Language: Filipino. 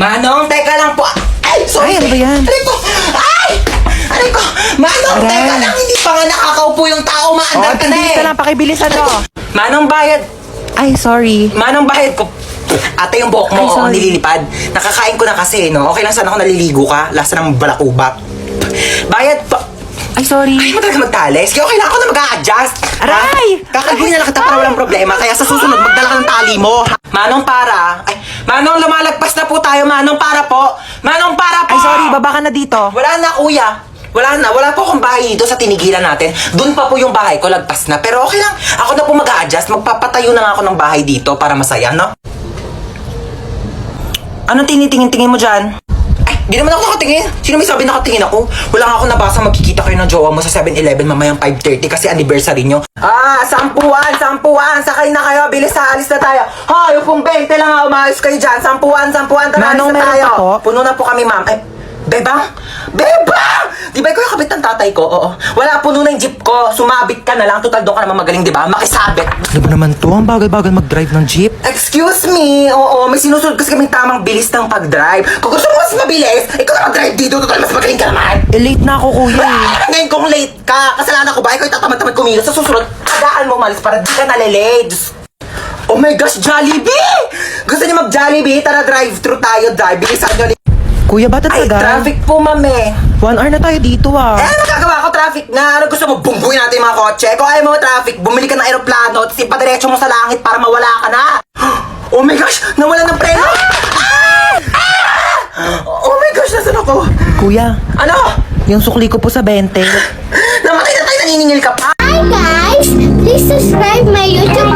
Manong, teka lang po. Ay, sorry. Ay, ano ba yan? Aray ko. Ay! Aray ko. Manong, Aray. teka lang. Hindi pa nga nakakaupo yung tao. Oh, Maandar ka na bilis eh. ka lang, pakibilisan mo. Manong bayad. Ay, sorry. Manong bayad ko. Ate, yung buhok mo, sorry. oh, nililipad. Nakakain ko na kasi, no? Okay lang sana ako naliligo ka. Lasa ng balakuba. Bayad pa. Ay, sorry. Ay, mo talaga magtali. Sige, okay lang ako na mag-a-adjust. Aray! Kakalbuhin na lang kita para walang problema. Kaya sa susunod, magdala ka ng tali mo. Manong para. Ay, Manong, lumalagpas na po tayo. Manong para po. Manong para po. Ay, sorry, baba ka na dito. Wala na, kuya. Wala na. Wala po akong bahay dito sa tinigilan natin. Doon pa po yung bahay ko, lagpas na. Pero okay lang. Ako na po mag-a-adjust. Magpapatayo na nga ako ng bahay dito para masaya, no? Anong tinitingin-tingin mo dyan? Di naman ako nakatingin. Sino may sabi nakatingin ako? Wala nga ako nabasa magkikita kayo ng jowa mo sa 7-Eleven mamayang 5.30 kasi anniversary nyo. Ah, sampuan, sampuan. Sakay na kayo. Bilis sa alis na tayo. Ha, yung pong 20 lang ha. Umayos kayo dyan. Sampuan, sampuan. Tara, Manong, alis na meron tayo. pa po? Puno na po kami, ma'am. Ay, Bebang! Bebang! Di ba ikaw yung kabit ng tatay ko? Oo. Wala, puno na yung jeep ko. Sumabit ka na lang. Total doon ka naman magaling, di ba? Makisabit. Ano ba naman to? Ang bagal-bagal mag-drive ng jeep. Excuse me, oo, may sinusunod kasi kaming tamang bilis ng pag-drive. Kung gusto mo mas mabilis, ikaw na mag-drive dito, total mas magaling ka naman. Eh, late na ako, kuya eh. Ah, ngayon kung late ka, kasalanan ko ba? Ikaw itatamad-tamad kumilos. Sa susunod, agaan mo umalis para di ka nalilate. Diyos- Oh my gosh, Jollibee! Gusto niyo mag-Jollibee? Tara, drive-thru tayo, drive. Bilisan niyo. Kuya, bata Ay, traffic po, ma'am eh. One hour na tayo dito ah. Eh, ano magagawa ko traffic na? Ano gusto mo? Bumbuin natin yung mga kotse? Kung ayaw mo traffic, bumili ka ng aeroplano at ipadiretso mo sa langit para mawala ka na. Oh my gosh! Nawala ng preno! Ah! Ah! Oh my gosh! Nasaan ako? Kuya, Ano? yung sukli ko po sa 20. Namatay na tayo, naniningil ka pa! Hi guys, please subscribe my YouTube